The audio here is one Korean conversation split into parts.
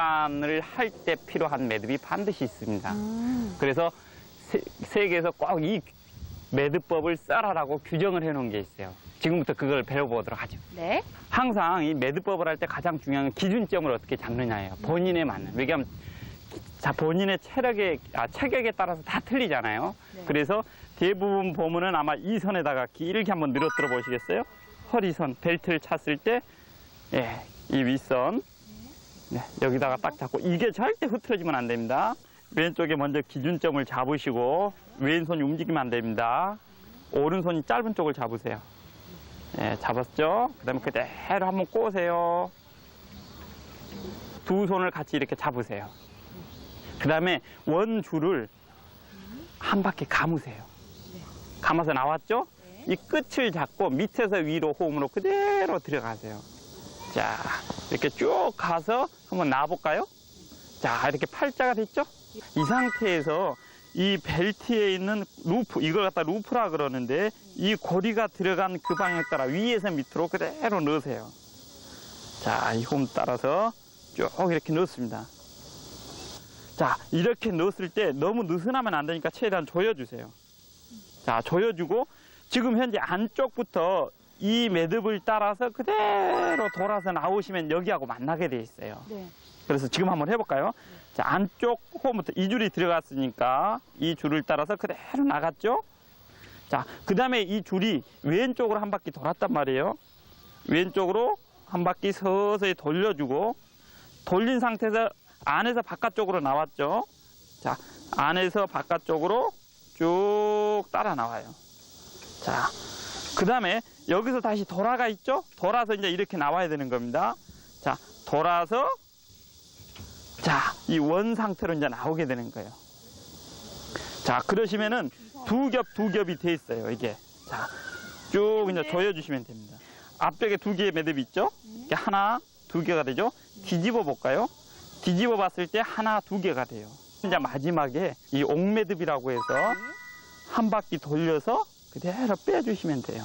등반을 할 때 필요한 매듭이 반드시 있습니다. 음. 그래서 세, 세계에서 꼭 이 매듭법을 써라라고 규정을 해놓은 게 있어요. 지금부터 그걸 배워보도록 하죠. 네. 항상 이 매듭법을 할 때 가장 중요한 건 기준점을 어떻게 잡느냐예요. 본인에 맞는. 왜냐하면 자 본인의 체력에 아, 체격에 따라서 다 틀리잖아요. 네. 그래서 대부분 보면은 아마 이 선에다가 길게 한번 늘어뜨려 보시겠어요? 허리선 벨트를 찼을 때, 예, 이 윗선 네, 여기다가 딱 잡고 이게 절대 흐트러지면 안 됩니다. 왼쪽에 먼저 기준점을 잡으시고 왼손이 움직이면 안 됩니다. 오른손이 짧은 쪽을 잡으세요. 예, 잡았죠? 그 다음에 그대로 한번 꼬세요. 두 손을 같이 이렇게 잡으세요. 그 다음에 원줄을 한 바퀴 감으세요. 감아서 나왔죠? 이 끝을 잡고 밑에서 위로 호흡으로 그대로 들어가세요. 자, 이렇게 쭉 가서 한번 놔볼까요? 자, 이렇게 팔자가 됐죠? 이 상태에서 이 벨트에 있는 루프, 이걸 갖다 루프라 그러는데 이 고리가 들어간 그 방향 따라 위에서 밑으로 그대로 넣으세요. 자, 이홈 따라서 쭉 이렇게 넣습니다. 자, 이렇게 넣었을 때 너무 느슨하면 안 되니까 최대한 조여주세요. 자, 조여주고 지금 현재 안쪽부터 이 매듭을 따라서 그대로 돌아서 나오시면 여기하고 만나게 돼 있어요. 네. 그래서 지금 한번 해볼까요? 자, 안쪽 홈부터 이 줄이 들어갔으니까 이 줄을 따라서 그대로 나갔죠? 자, 그 다음에 이 줄이 왼쪽으로 한 바퀴 돌았단 말이에요. 왼쪽으로 한 바퀴 서서히 돌려주고 돌린 상태에서 안에서 바깥쪽으로 나왔죠? 자, 안에서 바깥쪽으로 쭉 따라 나와요. 자, 그 다음에 여기서 다시 돌아가 있죠? 돌아서 이제 이렇게 나와야 되는 겁니다. 자, 돌아서 자, 이 원 상태로 이제 나오게 되는 거예요. 자, 그러시면은 두 겹, 두 겹이 돼 있어요, 이게. 자, 쭉 이제 조여주시면 됩니다. 앞쪽에 두 개의 매듭이 있죠? 이게 하나, 두 개가 되죠? 뒤집어 볼까요? 뒤집어 봤을 때 하나, 두 개가 돼요. 이제 마지막에 이 옥매듭이라고 해서 한 바퀴 돌려서 그대로 빼주시면 돼요.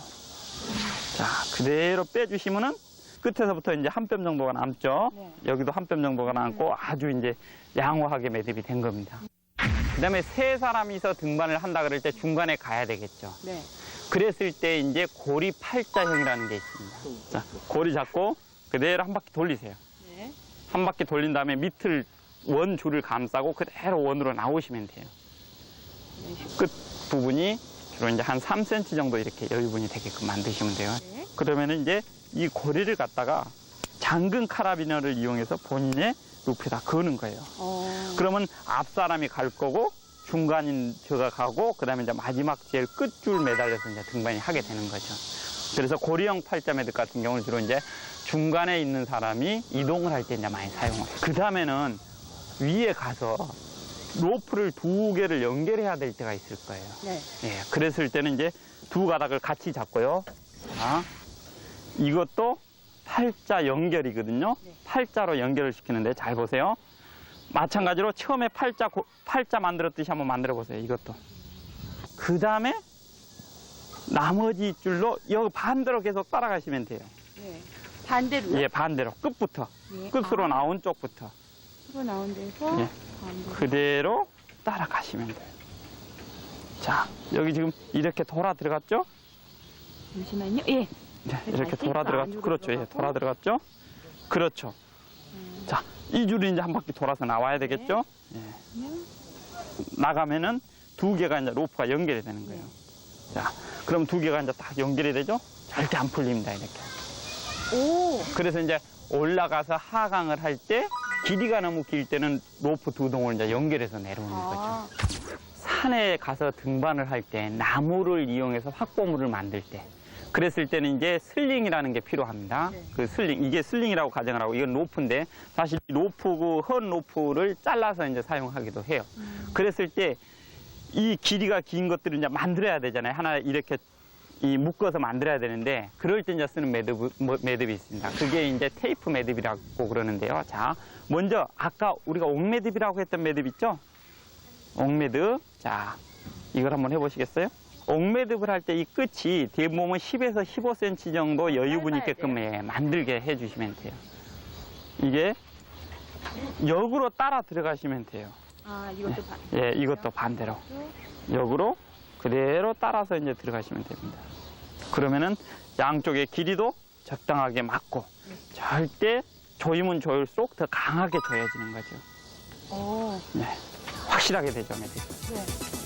자, 그대로 빼주시면은 끝에서부터 이제 한 뼘 정도가 남죠. 네. 여기도 한 뼘 정도가 남고 아주 이제 양호하게 매듭이 된 겁니다. 그 다음에 세 사람이서 등반을 한다 그럴 때 중간에 가야 되겠죠. 네. 그랬을 때 이제 고리 팔자형이라는 게 있습니다. 자, 고리 잡고 그대로 한 바퀴 돌리세요. 네. 한 바퀴 돌린 다음에 밑을 원 줄을 감싸고 그대로 원으로 나오시면 돼요. 끝 부분이 주로 이제 한 3cm 정도 이렇게 여유분이 되게끔 만드시면 돼요. 네. 그러면은 이제 이 고리를 갖다가 잠근 카라비너를 이용해서 본인의 루프에다 거는 거예요. 어. 그러면 앞 사람이 갈 거고 중간인 저가 가고 그다음에 이제 마지막 제일 끝줄 매달려서 이제 등반이 하게 되는 거죠. 그래서 고리형 팔자 매듭 같은 경우는 주로 이제 중간에 있는 사람이 이동을 할 때 이제 많이 사용을 해요. 그 다음에는 위에 가서 로프를 두 개를 연결해야 될 때가 있을 거예요. 네. 예, 그랬을 때는 이제 두 가닥을 같이 잡고요. 자, 이것도 팔자 연결이거든요. 네. 팔자로 연결을 시키는데 잘 보세요. 마찬가지로 처음에 팔자 고- 팔자 만들었듯이 한번 만들어 보세요. 이것도. 그 다음에 나머지 줄로 여기 반대로 계속 따라가시면 돼요. 네. 반대로요? 예, 반대로 끝부터 네. 끝으로 아, 나온 쪽부터 끝으로 나온 데서 예. 그대로 따라가시면 돼요. 자, 여기 지금 이렇게 돌아 들어갔죠? 잠시만요. 예. 네, 네, 이렇게 다시 돌아 또 들어갔죠. 그렇죠. 예. 돌아 들어갔죠. 그렇죠. 음, 자, 이 줄이 이제 한 바퀴 돌아서 나와야 되겠죠. 예. 그러면 나가면은 두 개가 이제 로프가 연결이 되는 거예요. 자, 그럼 두 개가 이제 딱 연결이 되죠. 절대 안 풀립니다. 이렇게. 오. 그래서 이제 올라가서 하강을 할 때 길이가 너무 길 때는 로프 두 동을 이제 연결해서 내려오는 거죠. 아. 산에 가서 등반을 할 때 나무를 이용해서 확보물을 만들 때 그랬을 때는 이제 슬링이라는 게 필요합니다. 네. 그 슬링 이게 슬링이라고 가정을 하고 이건 로프인데 사실 이 로프 그헌 로프를 잘라서 이제 사용하기도 해요. 음. 그랬을 때 이 길이가 긴 것들을 이제 만들어야 되잖아요. 하나 이렇게 이 묶어서 만들어야 되는데 그럴 때 이제 쓰는 매듭, 뭐, 매듭이 있습니다. 그게 이제 테이프 매듭이라고 그러는데요. 자, 먼저 아까 우리가 옥매듭이라고 했던 매듭 있죠? 옥매듭. 자, 이걸 한번 해보시겠어요? 옥매듭을 할 때 이 끝이 대부분 10에서 15cm 정도 여유분 있게끔 예, 만들게 해주시면 돼요. 이게 역으로 따라 들어가시면 돼요. 아, 이것도 반. 예, 이것도 반대로. 역으로 그대로 따라서 이제 들어가시면 됩니다. 그러면은 양쪽의 길이도 적당하게 맞고 절대 조이면 조일수록 더 강하게 조여지는 거죠. 오. 네. 확실하게 되죠, 매듭이. 네.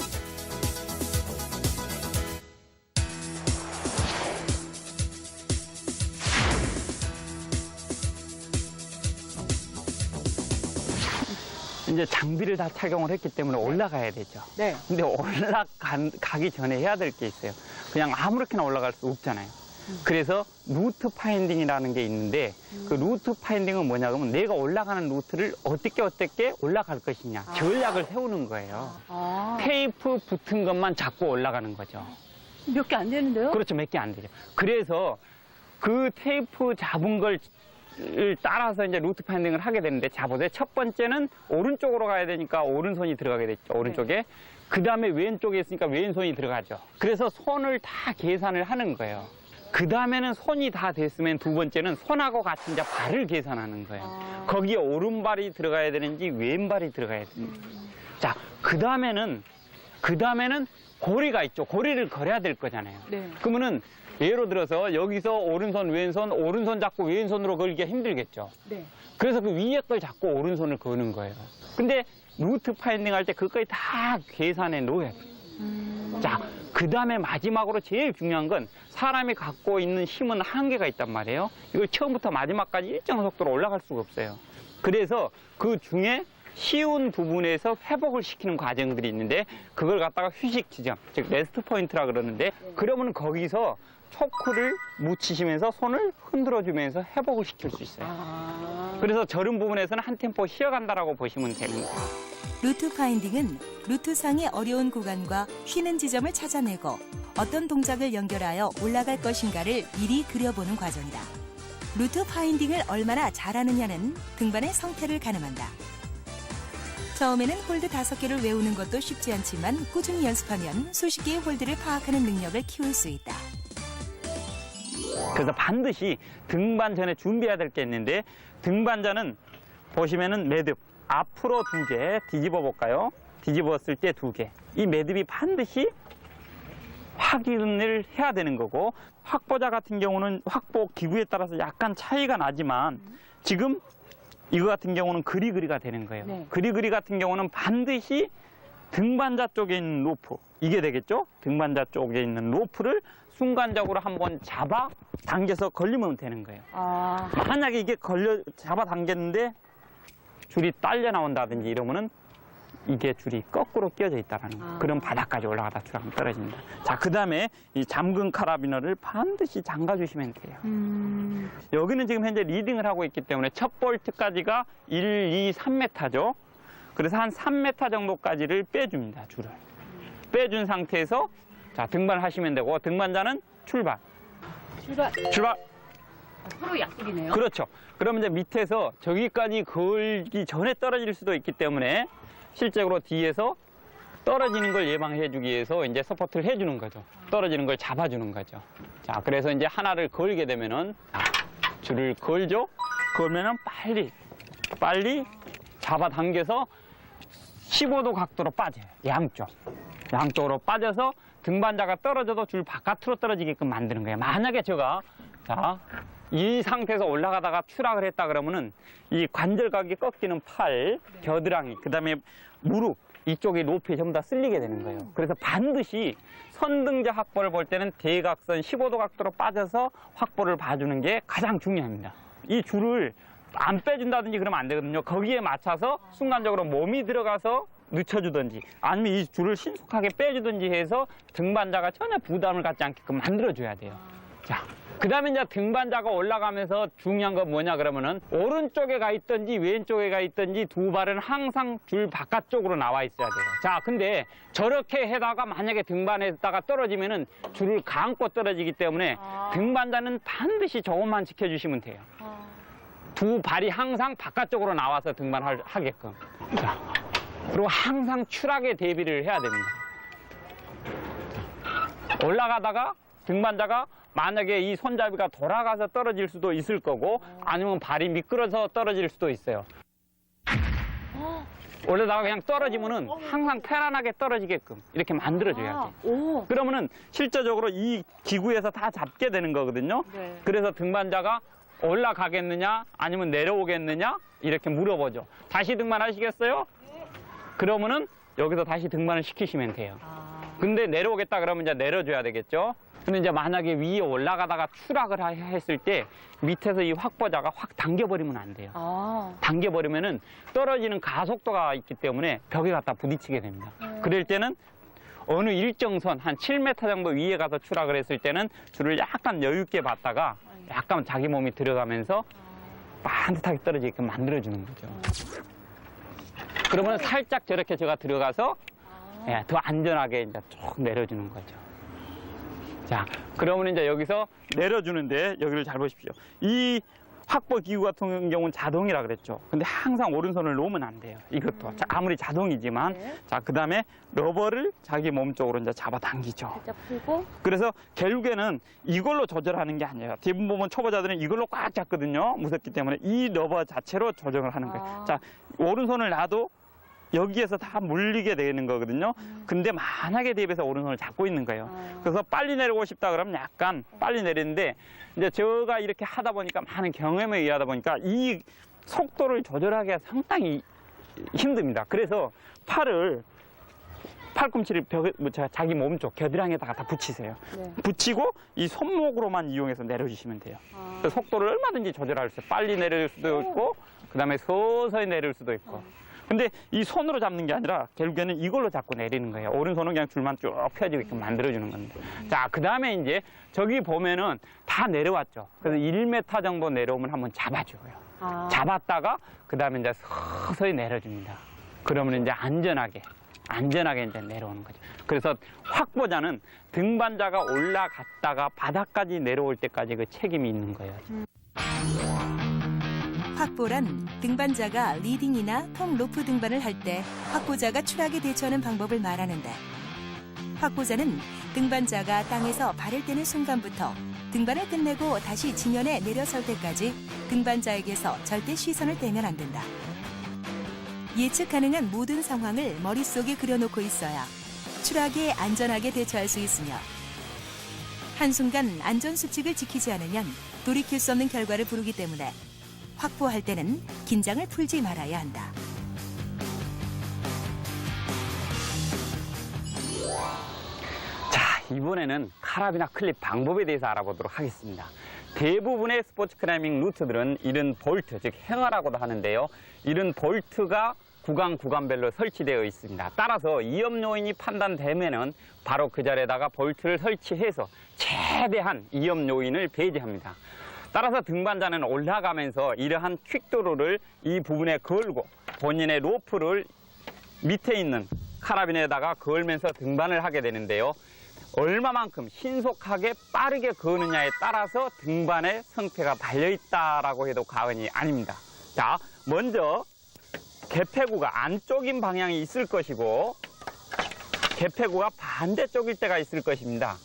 이제 장비를 다 착용을 했기 때문에 올라가야 되죠. 네. 근데 올라가기 전에 해야 될 게 있어요. 그냥 아무렇게나 올라갈 수 없잖아요. 그래서 루트 파인딩이라는 게 있는데 그 루트 파인딩은 뭐냐 그러면 내가 올라가는 루트를 어떻게 어떻게 올라갈 것이냐 전략을 세우는 거예요. 아. 테이프 붙은 것만 잡고 올라가는 거죠. 몇 개 안 되는데요? 그렇죠. 몇 개 안 되죠. 그래서 그 테이프 잡은 걸 따라서 이제 루트 파인딩을 하게 되는데 자 보세 첫 번째는 오른쪽으로 가야 되니까 오른손이 들어가게 됐죠. 오른쪽에. 그 다음에 왼쪽에 있으니까 왼손이 들어가죠. 그래서 손을 다 계산을 하는 거예요. 그 다음에는 손이 다 됐으면 두 번째는 손하고 같이 이제 발을 계산하는 거예요. 아. 거기에 오른발이 들어가야 되는지 왼발이 들어가야 되는지. 자, 그 다음에는, 그 다음에는 고리가 있죠. 고리를 걸어야 될 거잖아요. 네. 그러면은 예로 들어서 여기서 오른손, 왼손, 오른손 잡고 왼손으로 걸기가 힘들겠죠. 네. 그래서 그 위에 걸 잡고 오른손을 거는 거예요. 근데 루트 파인딩 할 때 그거에 다 계산해 놓아야 돼요. 음. 자, 그 다음에 마지막으로 제일 중요한 건 사람이 갖고 있는 힘은 한계가 있단 말이에요. 이걸 처음부터 마지막까지 일정 속도로 올라갈 수가 없어요. 그래서 그 중에 쉬운 부분에서 회복을 시키는 과정들이 있는데 그걸 갖다가 휴식 지점, 즉 레스트 포인트라 그러는데 그러면 거기서 초크를 묻히시면서 손을 흔들어 주면서 회복을 시킬 수 있어요. 아. 그래서 저런 부분에서는 한 템포 쉬어간다라고 보시면 되는 거예요. 루트 파인딩은 루트상의 어려운 구간과 쉬는 지점을 찾아내고 어떤 동작을 연결하여 올라갈 것인가를 미리 그려보는 과정이다. 루트 파인딩을 얼마나 잘하느냐는 등반의 성태를 가늠한다. 처음에는 홀드 다섯 개를 외우는 것도 쉽지 않지만 꾸준히 연습하면 수십 개의 홀드를 파악하는 능력을 키울 수 있다. 그래서 반드시 등반 전에 준비해야 될 게 있는데 등반자는 보시면은 매듭 앞으로 두 개 뒤집어 볼까요? 뒤집었을 때 두 개. 이 매듭이 반드시 확인을 해야 되는 거고 확보자 같은 경우는 확보 기구에 따라서 약간 차이가 나지만 지금 이거 같은 경우는 그리그리가 되는 거예요. 네. 그리그리 같은 경우는 반드시 등반자 쪽에 있는 로프 이게 되겠죠? 등반자 쪽에 있는 로프를 순간적으로 한번 잡아 당겨서 걸리면 되는 거예요. 아. 만약에 이게 걸려 잡아 당겼는데 줄이 딸려 나온다든지 이러면은 이게 줄이 거꾸로 끼어져 있다라는. 아. 그럼 바닥까지 올라가다 줄하면 떨어집니다. 자, 그 다음에 이 잠근 카라비너를 반드시 잠가 주시면 돼요. 음. 여기는 지금 현재 리딩을 하고 있기 때문에 첫 볼트까지가 1, 2, 3m죠. 그래서 한 3m 정도까지를 빼줍니다, 줄을. 빼준 상태에서 자, 등반을 하시면 되고 등반자는 출발. 출발. 출발. 아, 서로 약속이네요. 그렇죠. 그러면 이제 밑에서 저기까지 걸기 전에 떨어질 수도 있기 때문에 실제로 뒤에서 떨어지는 걸 예방해 주기 위해서 이제 서포트를 해 주는 거죠. 떨어지는 걸 잡아 주는 거죠. 자, 그래서 이제 하나를 걸게 되면은 자, 줄을 걸죠. 걸면은 빨리 빨리 잡아 당겨서 15도 각도로 빠져요. 양쪽. 양쪽으로 빠져서 등반자가 떨어져도 줄 바깥으로 떨어지게끔 만드는 거예요. 만약에 제가 자, 이 상태에서 올라가다가 추락을 했다 그러면은 이 관절각이 꺾이는 팔, 겨드랑이, 그 다음에 무릎, 이쪽에 높이 전부 다 쓸리게 되는 거예요. 그래서 반드시 선등자 확보를 볼 때는 대각선 15도 각도로 빠져서 확보를 봐주는 게 가장 중요합니다. 이 줄을 안 빼준다든지 그러면 안 되거든요. 거기에 맞춰서 순간적으로 몸이 들어가서 늦춰주든지 아니면 이 줄을 신속하게 빼주든지 해서 등반자가 전혀 부담을 갖지 않게끔 만들어줘야 돼요. 자, 그 다음에 이제 등반자가 올라가면서 중요한 건 뭐냐 그러면은 오른쪽에 가 있든지 왼쪽에 가 있든지 두 발은 항상 줄 바깥쪽으로 나와 있어야 돼요. 자, 근데 저렇게 해다가 만약에 등반했다가 떨어지면은 줄을 감고 떨어지기 때문에 아. 등반자는 반드시 저것만 지켜주시면 돼요. 아. 두 발이 항상 바깥쪽으로 나와서 등반하게끔. 자, 그리고 항상 추락에 대비를 해야 됩니다. 올라가다가 등반자가 만약에 이 손잡이가 돌아가서 떨어질 수도 있을 거고 아니면 발이 미끄러서 떨어질 수도 있어요. 올라다가 그냥 떨어지면은 항상 편안하게 떨어지게끔 이렇게 만들어줘야지. 아, 오. 그러면은 실제적으로 이 기구에서 다 잡게 되는 거거든요. 네. 그래서 등반자가 올라가겠느냐 아니면 내려오겠느냐 이렇게 물어보죠. 다시 등반하시겠어요? 그러면은 여기서 다시 등반을 시키시면 돼요. 아. 근데 내려오겠다 그러면 이제 내려줘야 되겠죠. 근데 이제 만약에 위에 올라가다가 추락을 하- 했을 때 밑에서 이 확보자가 확 당겨버리면 안 돼요. 아. 당겨버리면은 떨어지는 가속도가 있기 때문에 벽에 갖다 부딪히게 됩니다. 네. 그럴 때는 어느 일정선 한 7m 정도 위에 가서 추락을 했을 때는 줄을 약간 여유 있게 봤다가 약간 자기 몸이 들어가면서 반듯하게 떨어지게끔 만들어주는 거죠. 그러면 살짝 저렇게 제가 들어가서 아. 예, 더 안전하게 이제 쭉 내려주는 거죠. 자, 그러면 이제 여기서 내려주는데 여기를 잘 보십시오. 이 확보 기구 같은 경우는 자동이라 그랬죠. 근데 항상 오른손을 놓으면 안 돼요. 이것도 자, 아무리 자동이지만 네. 자, 그다음에 러버를 자기 몸 쪽으로 이제 잡아 당기죠. 살짝 풀고. 그래서 결국에는 이걸로 조절하는 게 아니에요. 대부분 보면 초보자들은 이걸로 꽉 잡거든요. 무섭기 때문에 이 러버 자체로 조정을 하는 거예요. 아. 자, 오른손을 놔도 여기에서 다 물리게 되는 거거든요. 근데 만약에 대비해서 오른손을 잡고 있는 거예요. 아. 그래서 빨리 내려오고 싶다 그러면 약간 빨리 내리는데 이제 제가 이렇게 하다 보니까 많은 경험에 의하다 보니까 이 속도를 조절하기가 상당히 힘듭니다. 그래서 팔을 팔꿈치를 벽에 뭐 자- 자기 몸 쪽 겨드랑이에다가 다 붙이세요. 네. 붙이고 이 손목으로만 이용해서 내려주시면 돼요. 아. 그래서 속도를 얼마든지 조절할 수 있어요. 빨리 내릴 수도 있고 그다음에 서서히 내릴 수도 있고. 근데 이 손으로 잡는 게 아니라 결국에는 이걸로 잡고 내리는 거예요. 오른손은 그냥 줄만 쭉 펴지게끔 만들어주는 겁니다. 자, 그 다음에 이제 저기 보면은 다 내려왔죠. 그래서 1m 정도 내려오면 한번 잡아줘요. 아. 잡았다가 그 다음에 이제 서서히 내려줍니다. 그러면 이제 안전하게, 안전하게 이제 내려오는 거죠. 그래서 확보자는 등반자가 올라갔다가 바닥까지 내려올 때까지 그 책임이 있는 거예요. 확보란 등반자가 리딩이나 통 로프 등반을 할 때 확보자가 추락에 대처하는 방법을 말하는데 확보자는 등반자가 땅에서 발을 떼는 순간부터 등반을 끝내고 다시 지면에 내려설 때까지 등반자에게서 절대 시선을 떼면 안 된다. 예측 가능한 모든 상황을 머릿속에 그려놓고 있어야 추락에 안전하게 대처할 수 있으며 한순간 안전수칙을 지키지 않으면 돌이킬 수 없는 결과를 부르기 때문에 확보할 때는 긴장을 풀지 말아야 한다. 자, 이번에는 카라비나 클립 방법에 대해서 알아보도록 하겠습니다. 대부분의 스포츠 클라이밍 루트들은 이런 볼트, 즉 행어라고도 하는데요. 이런 볼트가 구간 구간별로 설치되어 있습니다. 따라서 위험 요인이 판단되면은 바로 그 자리에다가 볼트를 설치해서 최대한 위험 요인을 배제합니다. 따라서 등반자는 올라가면서 이러한 퀵도로를 이 부분에 걸고 본인의 로프를 밑에 있는 카라빈에다가 걸면서 등반을 하게 되는데요. 얼마만큼 신속하게 빠르게 거느냐에 따라서 등반의 성패가 달려있다라고 해도 과언이 아닙니다. 자, 먼저 개폐구가 안쪽인 방향이 있을 것이고 개폐구가 반대쪽일 때가 있을 것입니다.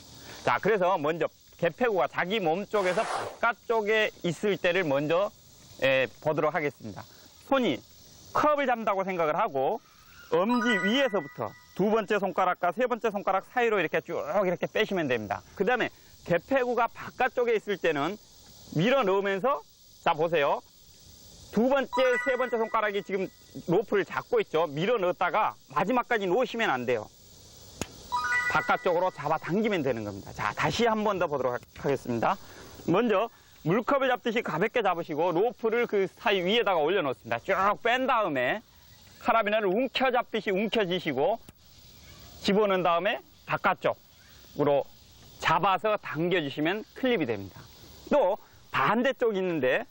자, 그래서 먼저 개폐구가 자기 몸 쪽에서 바깥쪽에 있을 때를 먼저 예, 보도록 하겠습니다. 손이 컵을 잡는다고 생각을 하고 엄지 위에서부터 두 번째 손가락과 세 번째 손가락 사이로 이렇게 쭉 이렇게 빼시면 됩니다. 그 다음에 개폐구가 바깥쪽에 있을 때는 밀어 넣으면서 자 보세요. 두 번째, 세 번째 손가락이 지금 로프를 잡고 있죠. 밀어 넣었다가 마지막까지 놓으시면 안 돼요. 바깥쪽으로 잡아 당기면 되는 겁니다. 자, 다시 한 번 더 보도록 하- 하겠습니다. 먼저 물컵을 잡듯이 가볍게 잡으시고 로프를 그 사이 위에다가 올려놓습니다. 쭉 뺀 다음에 카라비나를 움켜잡듯이 움켜쥐시고 집어넣은 다음에 바깥쪽으로 잡아서 당겨주시면 클립이 됩니다. 또 반대쪽 있는데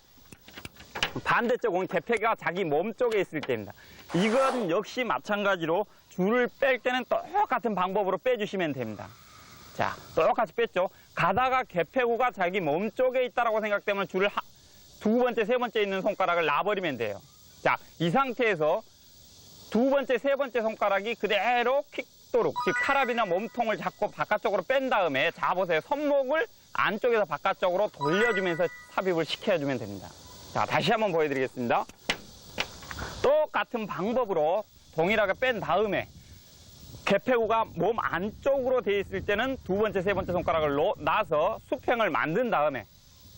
반대쪽은 개폐가 자기 몸 쪽에 있을 때입니다. 이건 역시 마찬가지로 줄을 뺄 때는 똑같은 방법으로 빼주시면 됩니다. 자, 똑같이 뺐죠. 가다가 개폐구가 자기 몸 쪽에 있다라고 생각되면 줄을 하- 두 번째, 세 번째 있는 손가락을 놔버리면 돼요. 자, 이 상태에서 두 번째, 세 번째 손가락이 그대로 킥도록, 즉 카라비나 몸통을 잡고 바깥쪽으로 뺀 다음에 자 보세요. 손목을 안쪽에서 바깥쪽으로 돌려주면서 삽입을 시켜주면 됩니다. 자, 다시 한번 보여드리겠습니다. 똑같은 방법으로 동일하게 뺀 다음에 개폐구가 몸 안쪽으로 돼 있을 때는 두 번째, 세 번째 손가락을 놓- 놔서 수평을 만든 다음에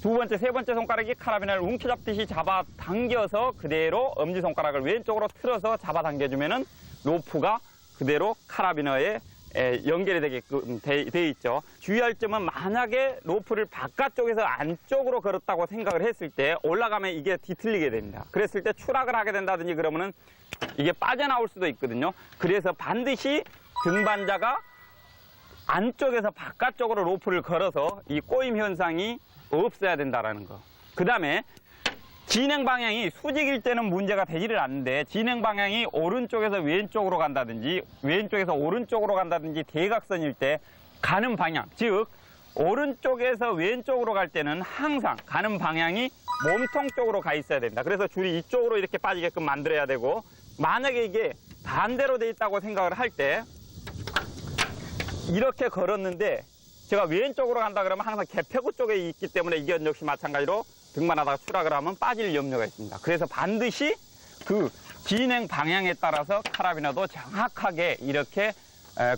두 번째, 세 번째 손가락이 카라비나를 움켜잡듯이 잡아 당겨서 그대로 엄지손가락을 왼쪽으로 틀어서 잡아 당겨주면 은 로프가 그대로 카라비너에 에, 연결이 되게끔 돼, 돼 있죠. 주의할 점은 만약에 로프를 바깥쪽에서 안쪽으로 걸었다고 생각을 했을 때 올라가면 이게 뒤틀리게 됩니다. 그랬을 때 추락을 하게 된다든지 그러면은 이게 빠져나올 수도 있거든요. 그래서 반드시 등반자가 안쪽에서 바깥쪽으로 로프를 걸어서 이 꼬임 현상이 없어야 된다라는 거. 그 다음에 진행 방향이 수직일 때는 문제가 되지를 않는데 진행 방향이 오른쪽에서 왼쪽으로 간다든지 왼쪽에서 오른쪽으로 간다든지 대각선일 때 가는 방향, 즉 오른쪽에서 왼쪽으로 갈 때는 항상 가는 방향이 몸통 쪽으로 가 있어야 된다. 그래서 줄이 이쪽으로 이렇게 빠지게끔 만들어야 되고 만약에 이게 반대로 돼 있다고 생각을 할 때 이렇게 걸었는데 제가 왼쪽으로 간다 그러면 항상 개폐구 쪽에 있기 때문에 이게 역시 마찬가지로 등반 하다가 추락을 하면 빠질 염려가 있습니다. 그래서 반드시 그 진행 방향에 따라서 카라비너도 정확하게 이렇게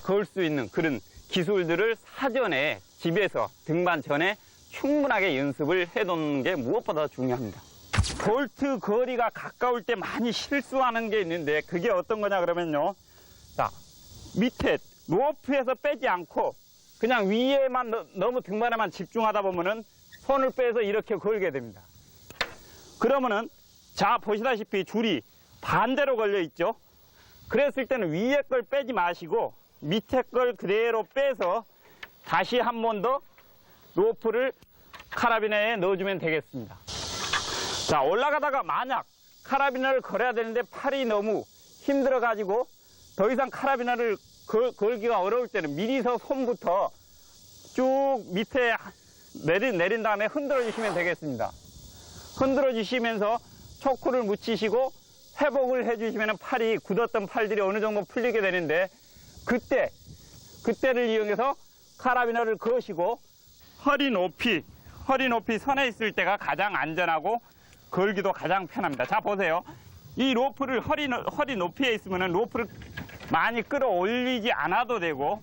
걸 수 있는 그런 기술들을 사전에 집에서 등반 전에 충분하게 연습을 해놓는 게 무엇보다 중요합니다. 볼트 거리가 가까울 때 많이 실수하는 게 있는데 그게 어떤 거냐 그러면요. 자, 밑에 로프에서 빼지 않고 그냥 위에만 너- 너무 등반에만 집중하다 보면은 손을 빼서 이렇게 걸게 됩니다. 그러면은 자 보시다시피 줄이 반대로 걸려 있죠. 그랬을 때는 위에 걸 빼지 마시고 밑에 걸 그대로 빼서 다시 한 번 더 로프를 카라비너에 넣어주면 되겠습니다. 자 올라가다가 만약 카라비너를 걸어야 되는데 팔이 너무 힘들어 가지고 더 이상 카라비너를 걸, 걸기가 어려울 때는 미리서 손부터 쭉 밑에 내린, 내린 다음에 흔들어 주시면 되겠습니다. 흔들어 주시면서 초크를 묻히시고 회복을 해 주시면 팔이 굳었던 팔들이 어느 정도 풀리게 되는데 그때 그때를 이용해서 카라비너를 그으시고 허리 높이 허리 높이 선에 있을 때가 가장 안전하고 걸기도 가장 편합니다. 자 보세요. 이 로프를 허리 높- 허리 높이에 있으면 로프를 많이 끌어올리지 않아도 되고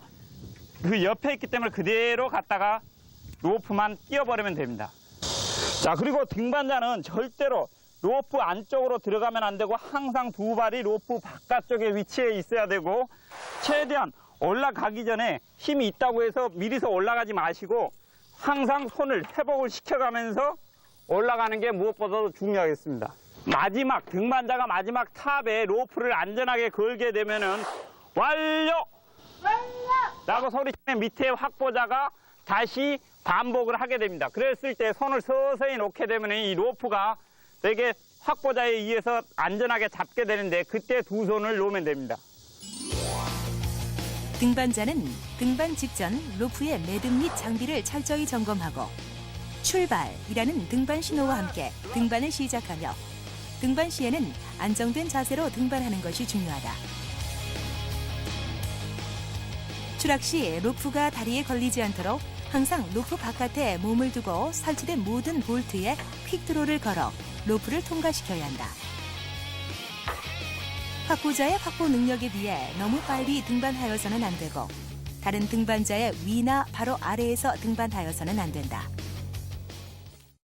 그 옆에 있기 때문에 그대로 갔다가 로프만 끼워버리면 됩니다. 자 그리고 등반자는 절대로 로프 안쪽으로 들어가면 안 되고 항상 두 발이 로프 바깥쪽에 위치해 있어야 되고 최대한 올라가기 전에 힘이 있다고 해서 미리서 올라가지 마시고 항상 손을 회복을 시켜가면서 올라가는 게 무엇보다도 중요하겠습니다. 마지막 등반자가 마지막 탑에 로프를 안전하게 걸게 되면은 완료! 라고 소리치면 밑에 확보자가 다시 반복을 하게 됩니다. 그랬을 때 손을 서서히 놓게 되면 이 로프가 되게 확보자에 의해서 안전하게 잡게 되는데 그때 두 손을 놓으면 됩니다. 등반자는 등반 직전 로프의 매듭 및 장비를 철저히 점검하고 출발이라는 등반 신호와 함께 등반을 시작하며 등반 시에는 안정된 자세로 등반하는 것이 중요하다. 추락 시 로프가 다리에 걸리지 않도록 항상 로프 바깥에 몸을 두고 설치된 모든 볼트에 퀵드로를 걸어 로프를 통과시켜야 한다. 확보자의 확보 능력에 비해 너무 빨리 등반하여서는 안 되고 다른 등반자의 위나 바로 아래에서 등반하여서는 안 된다.